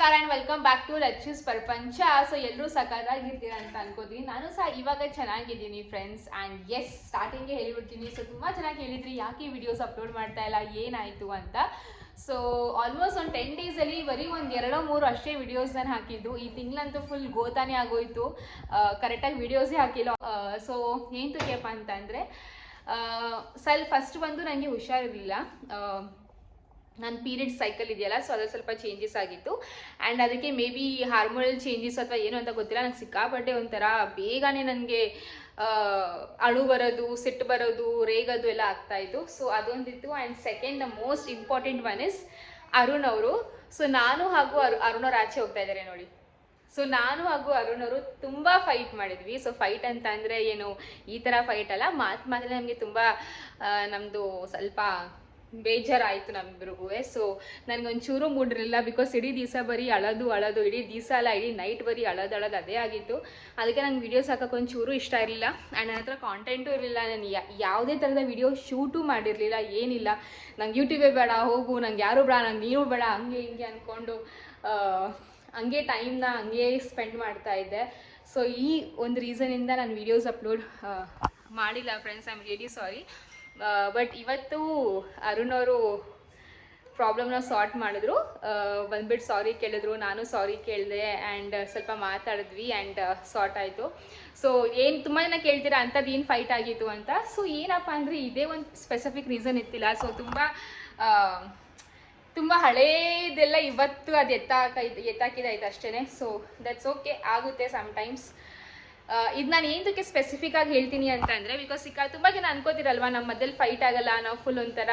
ನಮಸ್ಕಾರ and welcome back to Lacchi's ಪ್ರಪಂಚ so ಎಲ್ಲರೂ ಸಖತ್ತಾಗಿರ್ತೀರ ಅಂತ ಅನ್ಕೋತೀನಿ. ನಾನು ಸಹ ಇವಾಗ ಚೆನ್ನಾಗಿದ್ದೀನಿ ಫ್ರೆಂಡ್ಸ್ ಆ್ಯಂಡ್ ಎಸ್ ಸ್ಟಾರ್ಟಿಂಗ್ಗೆ ಹೇಳಿಬಿಡ್ತೀನಿ. ಸೊ ತುಂಬ ಚೆನ್ನಾಗಿ ಹೇಳಿದ್ರಿ. ಯಾಕೆ ವಿಡಿಯೋಸ್ ಅಪ್ಲೋಡ್ ಮಾಡ್ತಾ ಇಲ್ಲ? ಏನಾಯಿತು ಅಂತ. ಸೊ ಆಲ್ಮೋಸ್ಟ್ ಒಂದು ಟೆನ್ ಡೇಸಲ್ಲಿ ಬರೀ ಒಂದು ಎರಡೋ ಮೂರು ಅಷ್ಟೇ ವಿಡಿಯೋಸ್ ನಾನು ಹಾಕಿದ್ದು. ಈ ತಿಂಗಳಂತೂ ಫುಲ್ ಗೋತಾನೇ ಆಗೋಯ್ತು. ಕರೆಕ್ಟಾಗಿ ವಿಡಿಯೋಸೇ ಹಾಕಿಲ್ಲ. ಸೊ ಏನು ತುಕ್ಯಪ್ಪ ಅಂತಂದರೆ ಸಲ್ ಫಸ್ಟ್ ಬಂದು ನನಗೆ ಹುಷಾರಿರಲಿಲ್ಲ. ನನ್ನ ಪೀರಿಯಡ್ ಸೈಕಲ್ ಇದೆಯಲ್ಲ ಸೊ ಅದ್ರಲ್ಲಿ ಸ್ವಲ್ಪ ಚೇಂಜಸ್ ಆಗಿತ್ತು. ಆ್ಯಂಡ್ ಅದಕ್ಕೆ ಮೇ ಬಿ ಹಾರ್ಮೋನಲ್ ಚೇಂಜಸ್ ಅಥವಾ ಏನು ಅಂತ ಗೊತ್ತಿಲ್ಲ, ನಂಗೆ ಸಿಕ್ಕಾಪಟ್ಟೆ ಒಂಥರ ಬೇಗನೆ ನನಗೆ ಅಳು ಬರೋದು, ಸಿಟ್ಟು ಬರೋದು, ರೇಗದು ಎಲ್ಲ ಆಗ್ತಾಯಿತ್ತು so ಅದೊಂದಿತ್ತು. And second the most important one is Arun ಅವರು. ಸೊ ನಾನು ಹಾಗೂ ಅರು, ಅರುಣ್ ಅವ್ರು ಆಚೆ ಹೋಗ್ತಾ ಇದ್ದಾರೆ ನೋಡಿ. ಸೊ ನಾನು ಹಾಗೂ ಅರುಣ್ ಅವರು ತುಂಬ ಫೈಟ್ ಮಾಡಿದ್ವಿ. ಸೊ ಫೈಟ್ ಅಂತ ಅಂದರೆ ಏನು ಈ ಥರ ಫೈಟ್ ಅಲ್ಲ. ಮಾತು ಮಾತ್ರ ನಮಗೆ ತುಂಬ ನಮ್ಮದು ಸ್ವಲ್ಪ ಬೇಜಾರಾಯಿತು ನಮ್ಮಿಬ್ರಿಗೂ. ಸೊ, ನನಗೊಂಚೂರು ಮೂಡಿರಲಿಲ್ಲ. ಬಿಕಾಸ್ ಇಡೀ ದಿವಸ ಬರೀ ಅಳೋದು ಅಳೋದು, ಇಡೀ ದಿವಸ ಅಲ್ಲ, ಇಡೀ ನೈಟ್ ಬರೀ ಅಳೋದು ಅಳೋದು ಅದೇ ಆಗಿತ್ತು. ಅದಕ್ಕೆ ನಂಗೆ ವೀಡಿಯೋಸ್ ಹಾಕೋಕೆ ಒಂಚೂರು ಇಷ್ಟ ಇರಲಿಲ್ಲ. ಆ್ಯಂಡ್ ನನ್ನ ಹತ್ರ ಕಾಂಟೆಂಟು ಇರಲಿಲ್ಲ. ನಾನು ಯಾವುದೇ ಥರದ ವಿಡಿಯೋ ಶೂಟು ಮಾಡಿರಲಿಲ್ಲ, ಏನಿಲ್ಲ. ನಂಗೆ ಯೂಟ್ಯೂಬೇ ಬೇಡ, ಹೋಗು, ನಂಗೆ ಯಾರು ಬೇಡ, ನಂಗೆ ನೀನು ಬೇಡ, ಹಂಗೆ ಹಿಂಗೆ ಅಂದ್ಕೊಂಡು ಹಂಗೆ ಟೈಮ್ನ ಹಂಗೆ ಸ್ಪೆಂಡ್ ಮಾಡ್ತಾ ಇದ್ದೆ. ಸೊ ಈ ಒಂದು ರೀಸನಿಂದ ನಾನು ವೀಡಿಯೋಸ್ ಅಪ್ಲೋಡ್ ಮಾಡಿಲ್ಲ friends I am really sorry but ಇವತ್ತು ಅರುಣ್ ಅವರು ಪ್ರಾಬ್ಲಮ್ನ ಸಾರ್ಟ್ ಮಾಡಿದ್ರು. ಬಂದ್ಬಿಟ್ಟು ಸಾರಿ ಕೇಳಿದ್ರು, ನಾನು ಸಾರಿ ಕೇಳಿದೆ ಆ್ಯಂಡ್ ಸ್ವಲ್ಪ ಮಾತಾಡಿದ್ವಿ ಆ್ಯಂಡ್ ಸಾರ್ಟ್ ಆಯಿತು. ಸೊ ಏನು ತುಂಬ ಜನ ಕೇಳ್ತೀರಾ ಅಂಥದ್ದು ಏನು ಫೈಟ್ ಆಗಿತ್ತು ಅಂತ? ಸೊ ಏನಪ್ಪ ಅಂದರೆ ಇದೇ ಒಂದು ಸ್ಪೆಸಿಫಿಕ್ ರೀಸನ್ ಇತ್ತಿಲ್ಲ. ಸೊ ತುಂಬ ತುಂಬ ಹಳೇದೆಲ್ಲ ಇವತ್ತು ಅದು ಎತ್ತಾಕೈತೆ ಎತ್ತಾಕಿದಾಯ್ತು ಅಷ್ಟೇ ಸೊ ದಟ್ಸ್ ಓಕೆ ಆಗುತ್ತೆ ಸಮ್ಟೈಮ್ಸ್ ಇದು ನಾನು ಏನಕ್ಕೆ ಸ್ಪೆಸಿಫಿಕ್ ಆಗಿ ಹೇಳ್ತೀನಿ ಅಂತ ಅಂದರೆ ಬಿಕಾಸ್ ಈಗ ತುಂಬ ಜನ ಅನ್ಕೋತಿರಲ್ವಾ ನಮ್ಮ ಮಧ್ಯದಲ್ಲಿ ಫೈಟ್ ಆಗಲ್ಲ, ನಾವು ಫುಲ್ ಒಂಥರ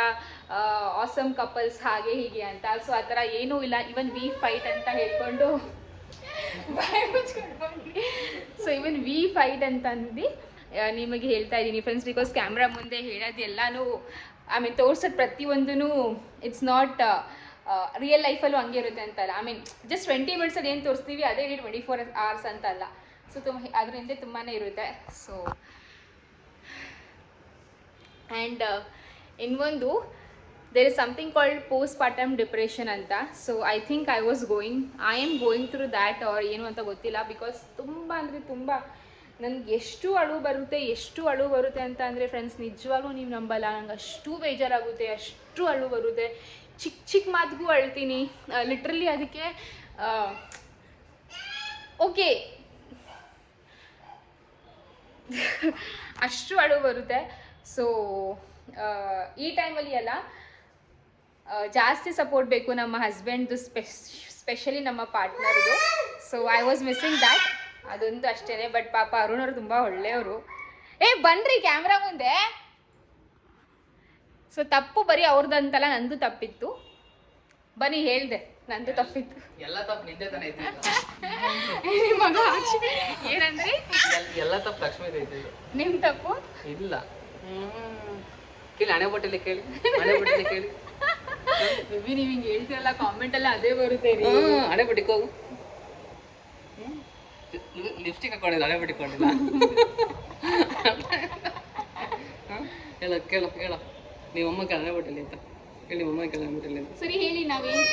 ಆಸಮ್ ಕಪಲ್ಸ್ ಹಾಗೆ ಹೀಗೆ ಅಂತ. ಸೊ ಆ ಥರ ಏನೂ ಇಲ್ಲ ಇವನ್ ವಿ ಫೈಟ್ ಅಂತ ಹೇಳ್ಕೊಂಡು ಸೊ ಇವನ್ ವಿ ಫೈಟ್ ಅಂತ ಅಂದು ನಿಮಗೆ ಹೇಳ್ತಾ ಇದ್ದೀನಿ ಫ್ರೆಂಡ್ಸ್ ಬಿಕಾಸ್ ಕ್ಯಾಮ್ರಾ ಮುಂದೆ ಹೇಳೋದು ಎಲ್ಲನೂ ಐ ಮೀನ್ ತೋರ್ಸೋದು ಪ್ರತಿಯೊಂದೂ ಇಟ್ಸ್ ನಾಟ್ ರಿಯಲ್ ಲೈಫಲ್ಲೂ ಹಂಗೆ ಇರುತ್ತೆ ಅಂತಲ್ಲ. ಐ ಮೀನ್ ಜಸ್ಟ್ ಟ್ವೆಂಟಿ ಮಿನಿಟ್ಸಲ್ಲಿ ಏನು ತೋರಿಸ್ತೀವಿ, ಅದೇ ಟ್ವೆಂಟಿ ಫೋರ್ ಅವರ್ಸ್ ಅಂತ ಅಲ್ಲ ಸೊ ತುಂಬ ಅದ್ರ ಹಿಂದೆ ತುಂಬಾ ಇರುತ್ತೆ. ಸೊ ಆ್ಯಂಡ್ ಇನ್ನೊಂದು there is something called postpartum depression ಅಂತ. So I think I was going I am going through that or ಏನು ಅಂತ ಗೊತ್ತಿಲ್ಲ. ಬಿಕಾಸ್ ತುಂಬ ಅಂದರೆ ತುಂಬ, ನನಗೆ ಎಷ್ಟು ಅಳು ಬರುತ್ತೆ, ಎಷ್ಟು ಅಳು ಬರುತ್ತೆ ಅಂತ ಅಂದರೆ ಫ್ರೆಂಡ್ಸ್ ನಿಜವಾಗ್ಲೂ ನೀವು ನಂಬಲ್ಲ. ನಂಗೆ ಅಷ್ಟು ಬೇಜಾರಾಗುತ್ತೆ, ಅಷ್ಟು ಅಳು ಬರುತ್ತೆ. ಚಿಕ್ಕ ಚಿಕ್ಕ ಮಾತಿಗೂ ಅಳ್ತೀನಿ. ಲಿಟ್ರಲಿ ಅದಕ್ಕೆ ಓಕೆ ಅಷ್ಟು ಅಳು ಬರುತ್ತೆ. ಸೊ ಈ ಟೈಮಲ್ಲಿ ಎಲ್ಲ ಜಾಸ್ತಿ ಸಪೋರ್ಟ್ ಬೇಕು ನಮ್ಮ ಹಸ್ಬೆಂಡ್ದು ಸ್ಪೆಷ್ ಸ್ಪೆಷಲಿ ನಮ್ಮ ಪಾರ್ಟ್ನರ್ದು so I was missing that ಅದೊಂದು ಅಷ್ಟೇ ಬಟ್ ಪಾಪ ಅರುಣ್ ಅವರು ತುಂಬ ಒಳ್ಳೆಯವರು. ಏ, ಬನ್ರಿ ಕ್ಯಾಮ್ರಾ ಮುಂದೆ. ಸೊ ತಪ್ಪು ಬರೀ ಅವ್ರದ್ದಂತಲ್ಲ ನಂದು ತಪ್ಪಿತ್ತು. ಬನ್ನಿ, ಹೇಳ್ದೆ. ನಂದು ತಪ್ಪಿತ್ತು. ಎಲ್ಲ ತಪ್ಪು ನಿಂದೆ ತಾನೇ ಐತಿ ನಿಮ್ಮ ಮಗ ಆಚೆ ಏನಂದ್ರಿ? ಎಲ್ಲ ತಪ್ಪು ಲಕ್ಷ್ಮಿ ಐತಿ ನಿಮ್ ತಪ್ಪು? ಇಲ್ಲ. ಕೇಳಿ ಹಣೆ ಬಟ್ಟೆಲಿ ಕೇಳಿ. ಹಣೆ ಬಟ್ಟೆಲಿ ಕೇಳಿ. ಮೇಬಿ ನೀವು ಹಿಂಗೆ ಹೇಳ್ತೀರಲ್ಲ ಕಾಮೆಂಟ್ ಎಲ್ಲ ಅದೇ ಬರುತ್ತೆ ರೀ ಹ್ಮ್, ಹಣೆ ಬಟ್ಟಿಗೆ ಹೋಗು. ಲಿಪ್ಸ್ಟಿಕ್ ಹಾಕೊಂಡಿಲ್ಲ ಹಣೆ ಬಟ್ಟಿಗೆ ಕೊಂಡಿಲ್ಲ ಹೇಳ ಕೇಳ ಹೇಳ. ನಿಮ್ಮ ಅಮ್ಮ ಹಣೆ ಬಟ್ಟೆಲಿ ಅಂತ. ಹೇಳಿ ನಿಮ್ಮ ಅಮ್ಮ ಹಣೆ ಬಟ್ಟೆಲಿ ಅಂತ. ಸರಿ ಹೇಳಿ ನಾವೇನ್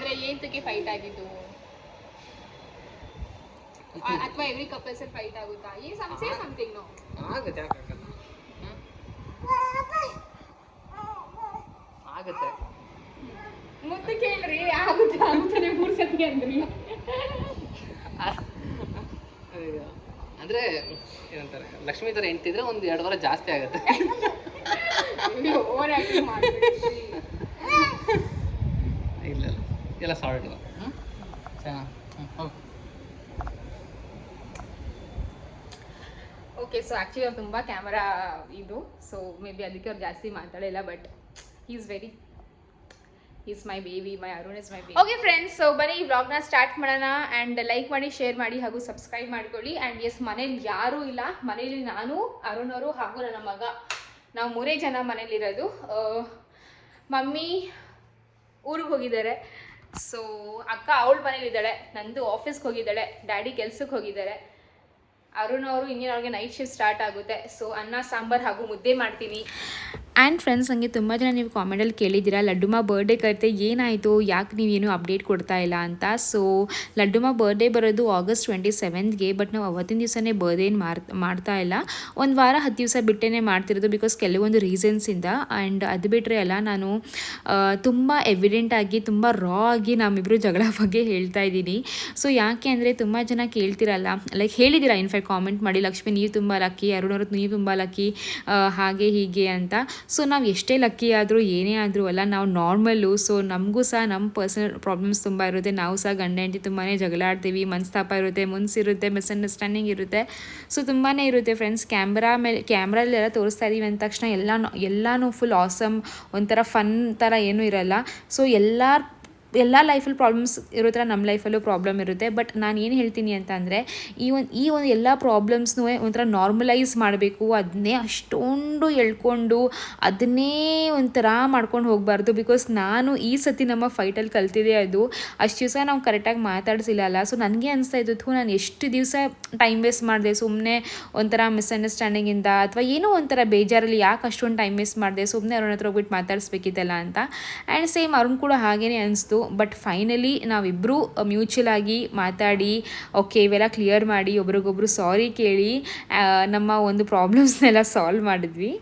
ಅಂದ್ರೆ ಏಂತಕ್ಕೆ ಫೈಟ್ ಆಗಿದ್ದು? ಅಥವಾ ಎವ್ರಿ ಕಪಲ್ಸ್ ಫೈಟ್ ಆಗುತ್ತಾ? ಈ ಸಮಸ್ಯೆ ಸಮಥಿಂಗ್ ನೋ ಆಗುತ್ತೆ ಯಾಕಾಗಲ್ಲ? ಆಗುತ್ತೆ. ಮತ್ತೆ ಕೇಳ್ರಿ ಆಗುತ್ತೆ ಅಂತಾನೆ ಮೂರ್ ಸತಿ ಅಂದ್ರಿ. ಅಂದ್ರೆ ಏನಂತಾರೆ ಲಕ್ಷ್ಮೀ ತರ ಹೆಂಡ್ತಿದ್ರೆ ಒಂದ್ ಎರಡು ವಾರ ಜಾಸ್ತಿ ಆಗುತ್ತೆ. ಓವರ್ ಆಕ್ಟಿಂಗ್ ಎಲ್ಲ ಸಾಲ್ಟ್ ಹ್ಞೂ ಚೆನ್ನಾಗಿ ಹ್ಞೂ ಹೋಗು. ಓಕೆ ಸೊ ಆ್ಯಕ್ಚುಲಿ ಅವ್ರು ತುಂಬ ಕ್ಯಾಮರಾ ಇದು. ಸೊ ಮೇ ಬಿ ಅದಕ್ಕೆ ಅವ್ರು ಜಾಸ್ತಿ ಮಾತಾಡಿಲ್ಲ but is very is my baby my Arun is my baby okay friends so ಬನ್ನಿ ಈ ವ್ಲಾಗ್ನ ಸ್ಟಾರ್ಟ್ ಮಾಡೋಣ. ಆ್ಯಂಡ್ ಲೈಕ್ ಮಾಡಿ ಶೇರ್ ಮಾಡಿ ಹಾಗೂ ಸಬ್ಸ್ಕ್ರೈಬ್ ಮಾಡ್ಕೊಳ್ಳಿ. ಆ್ಯಂಡ್ ಎಸ್ ಮನೇಲಿ ಯಾರೂ ಇಲ್ಲ. ಮನೇಲಿ ನಾನು ಅರುಣ್ ಅವರು ಹಾಗೂ ನನ್ನ ಮಗ. ನಾವು ಮೂರೇ ಜನ ಮನೇಲಿರೋದು. ಮಮ್ಮಿ ಊರಿಗೆ ಹೋಗಿದ್ದಾರೆ. ಸೊ ಅಕ್ಕ ಅವಳ ಮನೇಲಿದ್ದಾಳೆ ನಂದು ಆಫೀಸ್ಗೆ ಹೋಗಿದ್ದಾಳೆ ಡ್ಯಾಡಿ ಕೆಲ್ಸಕ್ಕೆ ಹೋಗಿದ್ದಾರೆ. ಅರುಣ್ ಅವರು ಇನ್ನೇನು ಅವ್ರಿಗೆ ನೈಟ್ ಶಿಫ್ಟ್ ಸ್ಟಾರ್ಟ್ ಆಗುತ್ತೆ. ಸೊ ಅನ್ನ, ಸಾಂಬಾರ್ ಹಾಗೂ ಮುದ್ದೆ ಮಾಡ್ತೀನಿ. ಆ್ಯಂಡ್ ಫ್ರೆಂಡ್ಸ್ ನನಗೆ ತುಂಬ ಜನ ನೀವು ಕಾಮೆಂಟಲ್ಲಿ ಕೇಳಿದ್ದೀರ, ಲಡ್ಡುಮ ಬರ್ಡೇ ಕರಿತೆ, ಏನಾಯಿತು, ಯಾಕೆ ನೀವೇನು ಅಪ್ಡೇಟ್ ಕೊಡ್ತಾ ಇಲ್ಲ ಅಂತ? ಸೊ ಲಡ್ಡುಮ ಬರ್ಡೇ ಬರೋದು ಆಗಸ್ಟ್ ಟ್ವೆಂಟಿ ಸೆವೆಂತ್ಗೆ ಬಟ್ ನಾವು ಅವತ್ತಿನ ದಿವಸನೇ ಬರ್ಡೇನ ಮಾರ್, ಮಾಡ್ತಾ ಇಲ್ಲ. ಒಂದು ವಾರ ಹತ್ತು ದಿವಸ ಬಿಟ್ಟೇ ಮಾಡ್ತಿರೋದು ಬಿಕಾಸ್ ಕೆಲವೊಂದು ರೀಸನ್ಸಿಂದ ಆ್ಯಂಡ್ ಅದು ಬಿಟ್ಟರೆ ಅಲ್ಲ, ನಾನು ತುಂಬ ಎವಿಡೆಂಟ್ ಆಗಿ, ತುಂಬ ರಾ ಆಗಿ ನಮ್ಮಿಬ್ಬರು ಜಗಳ ಬಗ್ಗೆ ಹೇಳ್ತಾ ಇದ್ದೀನಿ. ಸೊ ಯಾಕೆ ಅಂದರೆ ತುಂಬ ಜನ ಕೇಳ್ತಿರಲ್ಲ ಲೈಕ್ ಹೇಳಿದ್ದೀರಾ ಇನ್ಫ್ಯಾಕ್ಟ್ ಕಾಮೆಂಟ್ ಮಾಡಿ, ಲಕ್ಷ್ಮಿ ನೀವು ತುಂಬ ಲಕ್ಕಿ ಅರುಣ್ ಅವ್ರದ್ದು ನೀವು ತುಂಬ ಲಕ್ಕಿ ಹಾಗೆ ಹೀಗೆ ಅಂತ. ಸೊ ನಾವು ಎಷ್ಟೇ ಲಕ್ಕಿ ಆದರೂ, ಏನೇ ಆದರೂ ಅಲ್ಲ, ನಾವು ನಾರ್ಮಲ್ಲು ಸೊ ನಮಗೂ ಸಹ ನಮ್ಮ ಪರ್ಸನಲ್ ಪ್ರಾಬ್ಲಮ್ಸ್ ತುಂಬ ಇರುತ್ತೆ. ನಾವು ಸಹ ಗಂಡ ಹೆಂಡತಿ ತುಂಬಾ ಜಗಳ ಆಡ್ತೀವಿ, ಮನಸ್ತಾಪ ಇರುತ್ತೆ, ಮುನ್ಸಿರುತ್ತೆ ಮಿಸ್ಅಂಡರ್ಸ್ಟ್ಯಾಂಡಿಂಗ್ ಇರುತ್ತೆ. ಸೊ ತುಂಬಾ ಇರುತ್ತೆ ಫ್ರೆಂಡ್ಸ್ ಕ್ಯಾಮ್ರಾ ಮೇಲೆ ಕ್ಯಾಮ್ರಲ್ಲೆಲ್ಲ ತೋರಿಸ್ತಾ ಇದ್ದೀವಿ ಅಂದ ತಕ್ಷಣ ಎಲ್ಲ ಎಲ್ಲನೂ ಫುಲ್ ಆಸಮ್ ಒಂಥರ ಫನ್ ಥರ ಏನೂ ಇರಲ್ಲ. ಸೊ ಎಲ್ಲ ಎಲ್ಲ ಲೈಫಲ್ಲಿ ಪ್ರಾಬ್ಲಮ್ಸ್ ಇರೋ ಥರ ನಮ್ಮ ಲೈಫಲ್ಲೂ ಪ್ರಾಬ್ಲಮ್ ಇರುತ್ತೆ. ಬಟ್ ನಾನು ಏನು ಹೇಳ್ತೀನಿ ಅಂತ ಅಂದರೆ, ಈ ಒಂದು ಈ ಒಂದು ಎಲ್ಲ ಪ್ರಾಬ್ಲಮ್ಸ್ನೂ ಒಂಥರ ನಾರ್ಮಲೈಸ್ ಮಾಡಬೇಕು. ಅದನ್ನೇ ಅಷ್ಟೊಂದು ಎಳ್ಕೊಂಡು ಅದನ್ನೇ ಒಂಥರ ಮಾಡ್ಕೊಂಡು ಹೋಗಬಾರ್ದು. ಬಿಕಾಸ್ ನಾನು ಈ ಸತಿ ನಮ್ಮ ಫೈಟಲ್ಲಿ ಕಲ್ತಿದೆ ಅದು, ಅಷ್ಟು ದಿವಸ ನಾವು ಕರೆಕ್ಟಾಗಿ ಮಾತಾಡಿಸಿಲ್ಲ ಅಲ್ಲ. ಸೊ ನನಗೆ ಅನಿಸ್ತಾ ಇದ್ದು ನಾನು ಎಷ್ಟು ದಿವಸ ಟೈಮ್ ವೇಸ್ಟ್ ಮಾಡಿದೆ ಸುಮ್ಮನೆ ಒಂಥರ ಮಿಸ್ಅಂಡರ್ಸ್ಟ್ಯಾಂಡಿಂಗಿಂದ ಅಥವಾ ಏನೋ ಒಂಥರ ಬೇಜಾರಲ್ಲಿ ಯಾಕೆ ಅಷ್ಟೊಂದು ಟೈಮ್ ವೇಸ್ಟ್ ಮಾಡಿದೆ ಸುಮ್ಮನೆ ಅವ್ರನ್ನ ಹತ್ರ ಹೋಗ್ಬಿಟ್ಟು ಮಾತಾಡಿಸ್ಬೇಕಿತ್ತಲ್ಲ ಅಂತ. ಆ್ಯಂಡ್ ಸೇಮ್ ಅವ್ರನ್ನ ಕೂಡ ಹಾಗೇ ಅನಿಸ್ತು. ಬಟ್ ಫೈನಲಿ ನಾವಿಬ್ಬರು ಮ್ಯೂಚುವಲ್ ಆಗಿ ಮಾತಾಡಿ, ಓಕೆ, ಇವೆಲ್ಲ ಕ್ಲಿಯರ್ ಮಾಡಿ, ಒಬ್ರಿಗೊಬ್ರು ಸಾರಿ ಕೇಳಿ ನಮ್ಮ ಒಂದು ಪ್ರಾಬ್ಲಮ್ಸ್ನೆಲ್ಲ ಸಾಲ್ವ್ ಮಾಡಿದ್ವಿ.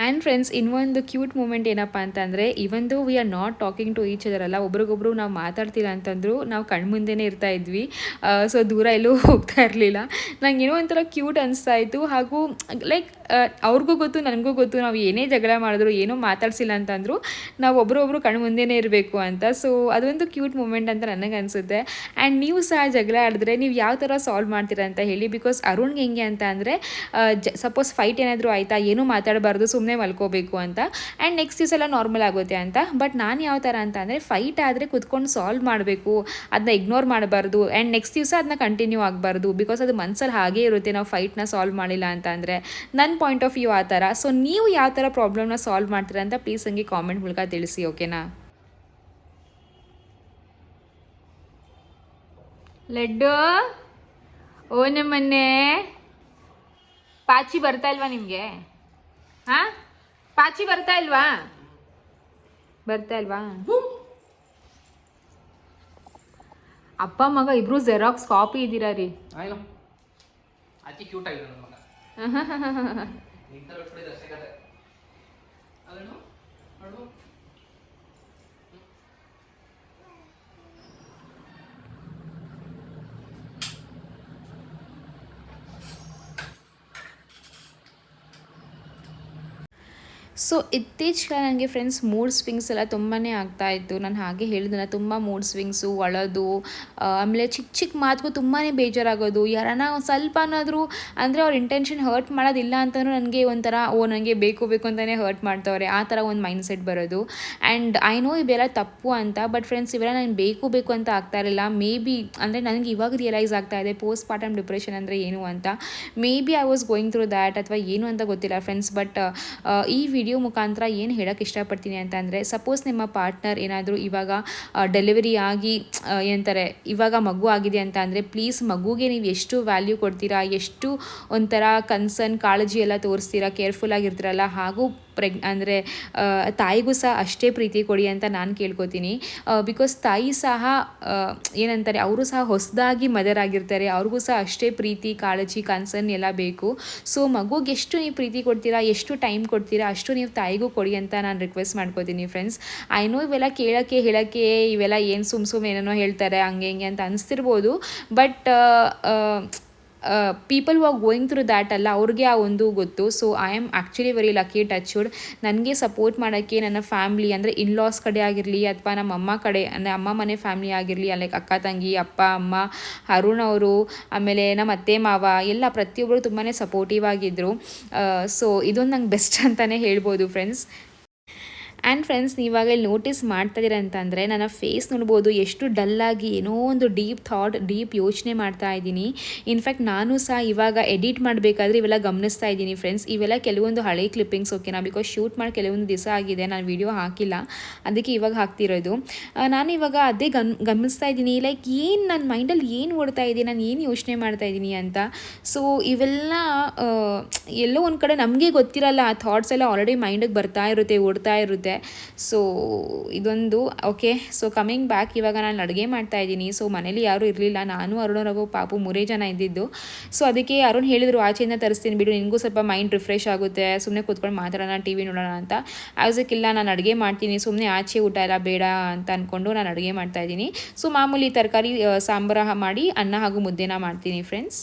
ಆ್ಯಂಡ್ ಫ್ರೆಂಡ್ಸ್ ಇನ್ನೊಂದು ಕ್ಯೂಟ್ ಮೂಮೆಂಟ್ ಏನಪ್ಪ ಅಂತಂದರೆ even though we are not talking to each ಅದರಲ್ಲ ಒಬ್ರಿಗೊಬ್ರು ನಾವು ಮಾತಾಡ್ತಿಲ್ಲ ಅಂತಂದ್ರು, ನಾವು ಕಣ್ಮುಂದೆನೇ ಇರ್ತಾ ಇದ್ವಿ. ಸೊ ದೂರ ಎಲ್ಲೂ ಹೋಗ್ತಾ ಇರಲಿಲ್ಲ. ನಂಗೆ ಏನೋ ಒಂಥರ ಕ್ಯೂಟ್ ಅನಿಸ್ತಾ ಇತ್ತು. ಹಾಗೂ ಲೈಕ್ ಅವ್ರಿಗೂ ಗೊತ್ತು, ನನಗೂ ಗೊತ್ತು, ನಾವು ಏನೇ ಜಗಳ ಮಾಡಿದ್ರು, ಏನೂ ಮಾತಾಡ್ಸಿಲ್ಲ ಅಂತಂದ್ರು, ನಾವು ಒಬ್ರೊಬ್ರು ಕಣ್ಣು ಮುಂದೆನೇ ಇರಬೇಕು ಅಂತ. ಸೊ ಅದೊಂದು ಕ್ಯೂಟ್ ಮೂಮೆಂಟ್ ಅಂತ ನನಗೆ ಅನಿಸುತ್ತೆ. ಆ್ಯಂಡ್ ನೀವು ಸಹ ಜಗಳ ಆಡಿದ್ರೆ, ನೀವು ಯಾವ ಥರ ಸಾಲ್ವ್ ಮಾಡ್ತೀರಾ ಅಂತ ಹೇಳಿ ಬಿಕಾಸ್ ಅರುಣ್ಗೆ ಹೆಂಗೆ ಅಂತ ಅಂದರೆ ಸಪೋಸ್ ಫೈಟ್ ಏನಾದರೂ ಆಯಿತಾ, ಏನೂ ಮಾತಾಡಬಾರ್ದು ಸುಮ್ಮನೆ ಮಲ್ಕೋಬೇಕು ಅಂತ. ಆ್ಯಂಡ್ ನೆಕ್ಸ್ಟ್ ದಿವಸ ಎಲ್ಲ ನಾರ್ಮಲ್ ಆಗುತ್ತೆ ಅಂತ. ಬಟ್ ನಾನು ಯಾವ ಥರ ಅಂತ ಅಂದರೆ ಫೈಟ್ ಆದರೆ ಕುತ್ಕೊಂಡು ಸಾಲ್ವ್ ಮಾಡಬೇಕು. ಅದನ್ನ ಇಗ್ನೋರ್ ಮಾಡಬಾರ್ದು. ಆ್ಯಂಡ್ ನೆಕ್ಸ್ಟ್ ದಿವಸ ಅದನ್ನ ಕಂಟಿನ್ಯೂ ಆಗಬಾರ್ದು. ಬಿಕಾಸ್ ಅದು ಮನ್ಸಲ್ಲಿ ಹಾಗೇ ಇರುತ್ತೆ. ನಾವು ಫೈಟ್ನ ಸಾಲ್ವ್ ಮಾಡಿಲ್ಲ ಅಂತ ಅಂದರೆ. ನನ್ನ ಪಾಯಿಂಟ್ ಆಫ್ ವ್ಯೂ ಆ ಥರ ಸೊ ನೀವು ಯಾವ ಥರ ಪ್ರಾಬ್ಲಮ್ನ ಸಾಲ್ವ್ ಮಾಡ್ತೀರಾ ಅಂತ ಪ್ಲೀಸ್ ಹಂಗೆ ಕಾಮೆಂಟ್ ಮೂಲಕ ತಿಳಿಸಿ ಓಕೆನಾ ಲಡ್ಡು. ಓ ನಮ್ಮನ್ನೇ. ಪಾಚಿ ಬರ್ತಾ ಇಲ್ವಾ ನಿಮಗೆ? ಹಾಂ ಪಾಚಿ ಬರ್ತಾ ಇಲ್ವಾ? ಬರ್ತಾ ಇಲ್ವಾ? ಅಪ್ಪ ಮಗ ಇಬ್ರು ಜೆರಾಕ್ಸ್ ಕಾಪಿ ಇದ್ದೀರಾ ರೀ. ಕ್ಯೂಟ್ ಆಗಿದೆ ನನ್ನ ಮಗ ಈ ಥರ ಹೊಡ್ಬಿಟ್ಟಿದ್ದು ಅಷ್ಟೇ ಕತೆ ಅದೇನು ನೋಡು ಸೊ ಇತ್ತೀಚೆಗೆ ನನಗೆ ಫ್ರೆಂಡ್ಸ್ ಮೂಡ್ ಸ್ವಿಂಗ್ಸ್ ಎಲ್ಲ ತುಂಬಾ ಆಗ್ತಾ ಇತ್ತು. ನಾನು ಹಾಗೆ ಹೇಳಿದ್ನ ತುಂಬ ಮೂಡ್ ಸ್ವಿಂಗ್ಸು ಒಳದು ಆಮೇಲೆ ಚಿಕ್ಕ ಚಿಕ್ಕ ಮಾತಿಗೂ ತುಂಬಾ ಬೇಜಾರಾಗೋದು. ಯಾರನ್ನ ಒಂದು ಸ್ವಲ್ಪನಾದರೂ ಅಂದರೆ ಅವ್ರ ಇಂಟೆನ್ಷನ್ ಹರ್ಟ್ ಮಾಡೋದಿಲ್ಲ ಅಂತಲೂ ನನಗೆ ಒಂಥರ, ಓ ನನಗೆ ಬೇಕು ಬೇಕು ಅಂತಲೇ ಹರ್ಟ್ ಮಾಡ್ತವ್ರೆ. ಆ ಥರ ಒಂದು ಮೈಂಡ್ ಸೆಟ್ ಬರೋದು. ಆ್ಯಂಡ್ ಐ ನೋ ಇವೆಲ್ಲ ತಪ್ಪು ಅಂತ ಬಟ್ ಫ್ರೆಂಡ್ಸ್ ಇವೆಲ್ಲ ನನಗೆ ಬೇಕು ಬೇಕು ಅಂತ ಆಗ್ತಾ ಇರಲಿಲ್ಲ. ಮೇ ಬಿ ಅಂದರೆ ನನಗೆ ಇವಾಗ ರಿಯಲೈಸ್ ಆಗ್ತಾ ಇದೆ ಪೋಸ್ಟ್ ಪಾರ್ಟಮ್ ಡಿಪ್ರೆಷನ್ ಅಂದರೆ ಏನು ಅಂತ. Maybe I was going through that ಅಥವಾ ಏನು ಅಂತ ಗೊತ್ತಿಲ್ಲ ಫ್ರೆಂಡ್ಸ್ ಬಟ್ ಈ ವಿಡಿಯೋ ಮುಖಾಂತರ ಏನು ಹೇಳೋಕ್ಕೆ ಇಷ್ಟಪಡ್ತೀನಿ ಅಂತ ಅಂದರೆ ಸಪೋಸ್ ನಿಮ್ಮ ಪಾರ್ಟ್ನರ್ ಏನಾದರೂ ಇವಾಗ ಡೆಲಿವರಿ ಆಗಿ ಏನಂತಾರೆ, ಇವಾಗ ಮಗು ಆಗಿದೆ ಅಂತ ಅಂದರೆ ಪ್ಲೀಸ್ ಮಗುಗೆ ನೀವು ಎಷ್ಟು ವ್ಯಾಲ್ಯೂ ಕೊಡ್ತೀರಾ, ಎಷ್ಟು ಒಂಥರ ಕನ್ಸರ್ನ್ ಕಾಳಜಿ ಎಲ್ಲ ತೋರಿಸ್ತೀರಾ ಕೇರ್ಫುಲ್ ಆಗಿರ್ತೀರಲ್ಲ, ಹಾಗೂ ಪ್ರೆಗ್, ಅಂದರೆ ತಾಯಿಗೂ ಸಹ ಅಷ್ಟೇ ಪ್ರೀತಿ ಕೊಡಿ ಅಂತ ನಾನು ಕೇಳ್ಕೊತೀನಿ. ಬಿಕಾಸ್ ತಾಯಿ ಸಹ ಏನಂತಾರೆ, ಅವರು ಸಹ ಹೊಸದಾಗಿ ಮದರ್ ಆಗಿರ್ತಾರೆ. ಅವ್ರಿಗೂ ಸಹ ಅಷ್ಟೇ ಪ್ರೀತಿ, ಕಾಳಜಿ ಕನ್ಸರ್ನ್ ಎಲ್ಲ ಬೇಕು. ಸೊ ಮಗುಗೆ ಎಷ್ಟು ನೀವು ಪ್ರೀತಿ ಕೊಡ್ತೀರಾ, ಎಷ್ಟು ಟೈಮ್ ಕೊಡ್ತೀರಾ, ಅಷ್ಟು ನೀವು ತಾಯಿಗೂ ಕೊಡಿ ಅಂತ ನಾನು ರಿಕ್ವೆಸ್ಟ್ ಮಾಡ್ಕೋತೀನಿ ಫ್ರೆಂಡ್ಸ್ ಐ ನೋ ಇವೆಲ್ಲ ಕೇಳೋಕ್ಕೆ, ಹೇಳೋಕ್ಕೆ, ಇವೆಲ್ಲ ಏನು ಸುಮ್ ಸುಮ್ಮನೆ ಏನೇನೋ ಹೇಳ್ತಾರೆ, ಹಂಗೆ ಹಿಂಗೆ ಅಂತ ಅನಿಸ್ತಿರ್ಬೋದು. But people who are going through that ಅಲ್ಲ, ಅವ್ರಿಗೆ ಆ ಒಂದು ಗೊತ್ತು. So I am actually very lucky touched ನನಗೆ ಸಪೋರ್ಟ್ ಮಾಡೋಕ್ಕೆ ನನ್ನ ಫ್ಯಾಮ್ಲಿ ಅಂದರೆ ಇನ್ಲಾಸ್ ಕಡೆ ಆಗಿರಲಿ ಅಥವಾ ನಮ್ಮ ಅಮ್ಮ ಕಡೆ, ಅಂದರೆ ಅಮ್ಮ ಮನೆ ಫ್ಯಾಮ್ಲಿ ಆಗಿರಲಿ ಲೈಕ್ ಅಕ್ಕ ತಂಗಿ, ಅಪ್ಪ, ಅಮ್ಮ, ಅರುಣ್ ಅವರು, ಆಮೇಲೆ ನಮ್ಮ ಅತ್ತೆ, ಮಾವ, ಎಲ್ಲ ಪ್ರತಿಯೊಬ್ಬರು ತುಂಬಾ ಸಪೋರ್ಟಿವ್ ಆಗಿದ್ದರು ಸೊ ಇದೊಂದು ನಂಗೆ ಬೆಸ್ಟ್ ಅಂತಲೇ ಹೇಳ್ಬೋದು ಫ್ರೆಂಡ್ಸ್ ಆ್ಯಂಡ್ ಫ್ರೆಂಡ್ಸ್ ನೀವಾಗ ಇಲ್ಲಿ ನೋಟಿಸ್ ಮಾಡ್ತಾ ಇದ್ದೀರ ಅಂತಂದರೆ ನನ್ನ ಫೇಸ್ ನೋಡ್ಬೋದು ಎಷ್ಟು ಡಲ್ಲಾಗಿ ಏನೋ ಒಂದು ಡೀಪ್ ಥಾಟ್ ಡೀಪ್ ಯೋಚನೆ ಮಾಡ್ತಾ ಇದ್ದೀನಿ. ಇನ್ಫ್ಯಾಕ್ಟ್ ನಾನು ಸಹ ಇವಾಗ ಎಡಿಟ್ ಮಾಡಬೇಕಾದ್ರೆ ಇವೆಲ್ಲ ಗಮನಿಸ್ತಾ ಇದ್ದೀನಿ ಫ್ರೆಂಡ್ಸ್ ಇವೆಲ್ಲ ಕೆಲವೊಂದು ಹಳೆ ಕ್ಲಿಪ್ಪಿಂಗ್ಸ್ ಓಕೆನಾ ಬಿಕಾಸ್ ಶೂಟ್ ಮಾಡಿ ಕೆಲವೊಂದು ದಿವಸ ಆಗಿದೆ, ನಾನು ವೀಡಿಯೋ ಹಾಕಿಲ್ಲ. ಅದಕ್ಕೆ ಇವಾಗ ಹಾಕ್ತಿರೋದು. ನಾನು ಇವಾಗ ಅದೇ ಗಮ್, ಗಮನಿಸ್ತಾ ಇದ್ದೀನಿ. ಲೈಕ್ ಏನು ನನ್ನ ಮೈಂಡಲ್ಲಿ ಏನು ಓಡ್ತಾ ಇದೆ, ನಾನು ಏನು ಯೋಚನೆ ಮಾಡ್ತಾ ಇದ್ದೀನಿ ಅಂತ. ಸೊ ಇವೆಲ್ಲ ಎಲ್ಲೋ ಒಂದು ಕಡೆ ನಮಗೆ ಗೊತ್ತಿರಲ್ಲ. ಆ ಥಾಟ್ಸ್ ಎಲ್ಲ ಆಲ್ರೆಡಿ ಮೈಂಡಿಗೆ ಬರ್ತಾ ಇರುತ್ತೆ, ಓಡ್ತಾ ಇರುತ್ತೆ. ಸೊ ಇದೊಂದು ಓಕೆ ಸೊ ಕಮಿಂಗ್ ಬ್ಯಾಕ್ ಇವಾಗ ನಾನು ಅಡುಗೆ ಮಾಡ್ತಾ ಇದ್ದೀನಿ. ಸೊ ಮನೇಲಿ ಯಾರೂ ಇರಲಿಲ್ಲ. ನಾನು, ಅರುಣ, ರಘು, ಪಾಪು ಮೂರೇ ಜನ ಇದ್ದಿದ್ದು. ಸೊ ಅದಕ್ಕೆ ಅರುಣ್ ಹೇಳಿದರು, ಆಚೆಯಿಂದ ತರಿಸ್ತೀನಿ ಬಿಡು, ನಿನಗೂ ಸ್ವಲ್ಪ ಮೈಂಡ್ ರಿಫ್ರೆಶ್ ಆಗುತ್ತೆ. ಸುಮ್ಮನೆ ಕೂತ್ಕೊಂಡು ಮಾತಾಡೋಣ ಟಿ ವಿ ನೋಡೋಣ ಅಂತ. ಆಸಕ್ಕಿಲ್ಲ ನಾನು ಅಡುಗೆ ಮಾಡ್ತೀನಿ. ಸುಮ್ಮನೆ ಆಚೆ ಊಟ ಎಲ್ಲ ಬೇಡ ಅಂತ ಅಂದ್ಕೊಂಡು ನಾನು ಅಡುಗೆ ಮಾಡ್ತಾ ಇದ್ದೀನಿ. ಸೊ ಮಾಮೂಲಿ ತರಕಾರಿ ಸಾಂಬಾರ ಮಾಡಿ ಅನ್ನ ಹಾಗೂ ಮುದ್ದೆನ ಮಾಡ್ತೀನಿ ಫ್ರೆಂಡ್ಸ್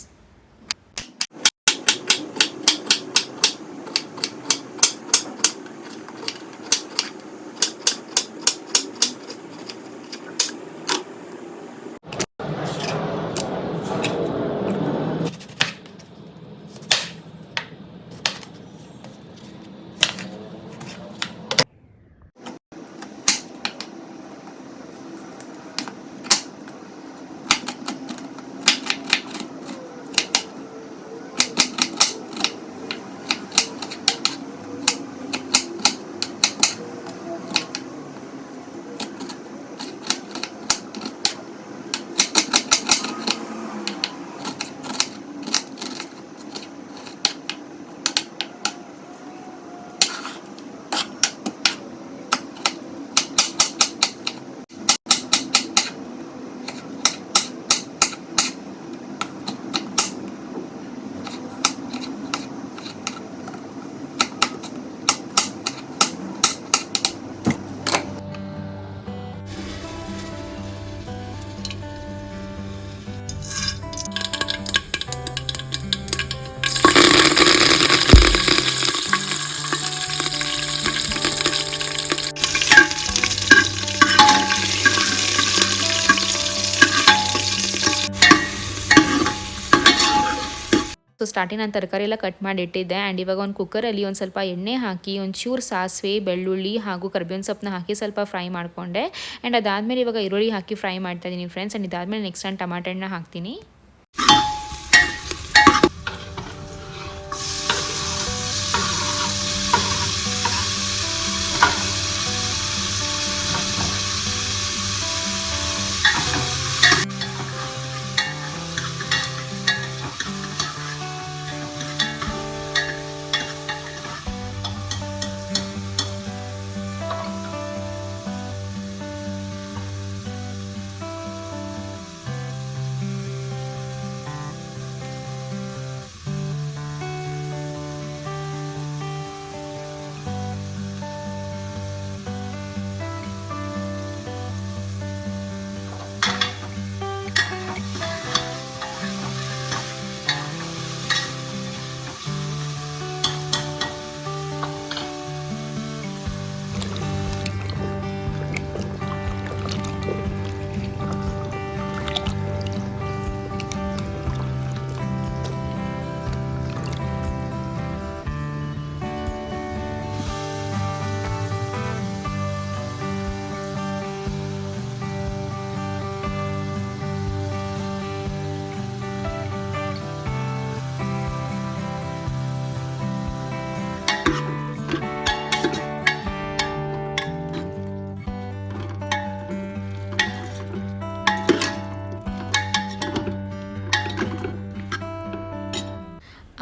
ಸ್ಟಾರ್ಟಿಂಗ್ ನಾನು ತರಕಾರಿ ಎಲ್ಲ ಕಟ್ ಮಾಡಿ ಇಟ್ಟಿದ್ದೆ. ಆ್ಯಂಡ್ ಇವಾಗ ಒಂದು ಕುಕ್ಕರಲ್ಲಿ ಒಂದು ಸ್ವಲ್ಪ ಎಣ್ಣೆ ಹಾಕಿ ಒಂಚೂರು ಸಾಸಿವೆ, ಬೆಳ್ಳುಳ್ಳಿ ಹಾಗೂ ಕರ್ಬೇವಿನ ಸೊಪ್ಪನ್ನ ಹಾಕಿ ಸ್ವಲ್ಪ ಫ್ರೈ ಮಾಡಿಕೊಂಡೆ. ಆ್ಯಂಡ್ ಅದಾದಮೇಲೆ ಇವಾಗ ಈರುಳ್ಳಿ ಹಾಕಿ ಫ್ರೈ ಮಾಡ್ತಾ ಇದ್ದೀನಿ ಫ್ರೆಂಡ್ಸ್ ಆ್ಯಂಡ್ ಇದಾದಮೇಲೆ ನೆಕ್ಸ್ಟ್ ನಾನು ಟಮಾಟೆ ಹಣ್ಣು ಹಾಕ್ತೀನಿ.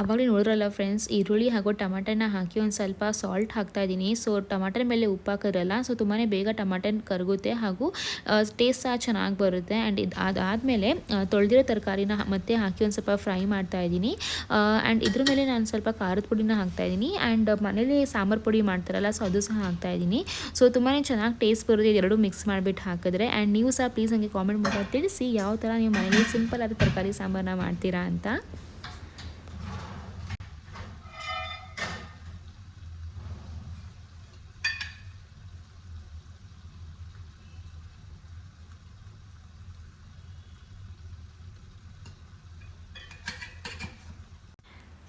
ಅವಾಗಲೇ ನೋಡಿದ್ರಲ್ಲ ಫ್ರೆಂಡ್ಸ್ ಈರುಳ್ಳಿ ಹಾಗೂ ಟಮಾಟೆನ ಹಾಕಿ ಒಂದು ಸ್ವಲ್ಪ ಸಾಲ್ಟ್ ಹಾಕ್ತಾ ಇದ್ದೀನಿ. ಸೊ ಟಮಾಟೆ ಮೇಲೆ ಉಪ್ಪು ಹಾಕಿರಲ್ಲ ಸೊ ತುಂಬಾ ಬೇಗ ಟಮಾಟೆ ಕರಗುತ್ತೆ ಹಾಗೂ ಟೇಸ್ಟ್ ಸಹ ಚೆನ್ನಾಗಿ ಬರುತ್ತೆ. ಆ್ಯಂಡ್ ಇದು ಅದಾದಮೇಲೆ ತೊಳೆದಿರೋ ತರಕಾರಿನ ಮತ್ತೆ ಹಾಕಿ ಒಂದು ಸ್ವಲ್ಪ ಫ್ರೈ ಮಾಡ್ತಾ ಇದ್ದೀನಿ. ಆ್ಯಂಡ್ ಇದ್ರ ಮೇಲೆ ನಾನು ಸ್ವಲ್ಪ ಖಾರದ ಪುಡಿನ ಹಾಕ್ತಾ ಇದ್ದೀನಿ. ಆ್ಯಂಡ್ ಮನೇಲಿ ಸಾಂಬಾರು ಪುಡಿ ಮಾಡ್ತಾರಲ್ಲ ಸೊ ಅದು ಸಹ ಹಾಕ್ತಾ ಇದ್ದೀನಿ. ಸೊ ತುಂಬಾ ಚೆನ್ನಾಗಿ ಟೇಸ್ಟ್ ಬರುತ್ತೆ ಎರಡು ಮಿಕ್ಸ್ ಮಾಡಿಬಿಟ್ಟು ಹಾಕಿದ್ರೆ. ಆ್ಯಂಡ್ ನೀವು ಸಹ ಪ್ಲೀಸ್ ನನಗೆ ಕಾಮೆಂಟ್ ಮೂಲಕ ತಿಳಿಸಿ, ಯಾವ ಥರ ನೀವು ಮನೇಲಿ ಸಿಂಪಲ್ ಆದ ತರಕಾರಿ ಸಾಂಬಾರನ್ನ ಮಾಡ್ತೀರಾ ಅಂತ.